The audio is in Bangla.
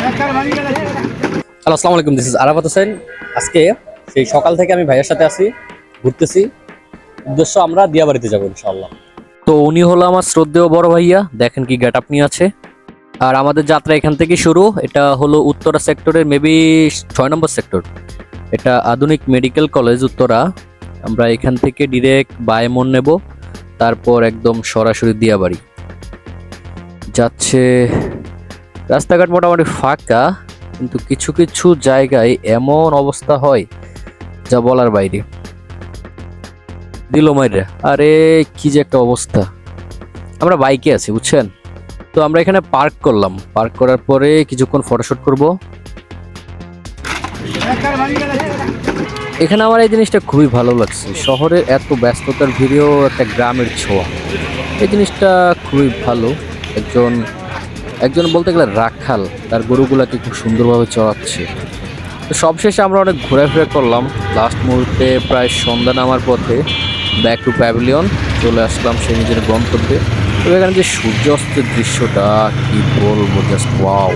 হ্যালো, আসসালামু আলাইকুম দিস ইজ আরাফাত হোসেন। আজকে সেই সকাল থেকে আমি ভাইয়ের সাথে আছি, ঘুরতেছি। উদ্দেশ্য আমরা দিয়াবাড়িতে যাব, ইনশাআল্লাহ। তো উনি হলো আমার শ্রদ্ধেয় বড় ভাইয়া, দেখেন কি গেট আপ নিয়ে আছে। আর আমাদের যাত্রা এখান থেকে শুরু, এটা হলো উত্তরা সেক্টরের মেবি ছয় নম্বর সেক্টর এটা আধুনিক মেডিকেল কলেজ উত্তরা। আমরা এখান থেকে ডিরেক্ট বায়মন নেব, তারপর একদম সরাসরি দিয়াবাড়ি। যাচ্ছে রাস্তাঘাট মোটামুটি ফাঁকা, কিন্তু কিছু কিছু জায়গায় এমন অবস্থা হয় যা বলার বাইরে। দিল মাইরা, আরে কি যে একটা অবস্থা। আমরা বাইকে আছি, বুঝছেন? তো আমরা এখানে পার্ক করলাম। পার্ক করার পরে কিছুক্ষণ ফটোশ্যুট করব। এখানে আমার এই জিনিসটা খুবই ভালো লাগছে। শহরের এত ব্যস্ততার ভিড়েও একটা গ্রামের ছোঁয়া। এই জিনিসটা খুবই ভালো। একজন একজন বলতে গেলে রাখাল, তার গরুগুলাকে খুব সুন্দরভাবে চড়াচ্ছে। তো সবশেষে আমরা অনেক ঘোরাফেরা করলাম। লাস্ট মুহূর্তে প্রায় সন্ধ্যা নামার পথে ব্যাক টু প্যাভিলিয়ন চলে আসলাম সেই নিজের গন্তব্যে। তো এখানে যে সূর্যাস্তের দৃশ্যটা, কি বলব জাস্ট ওয়াও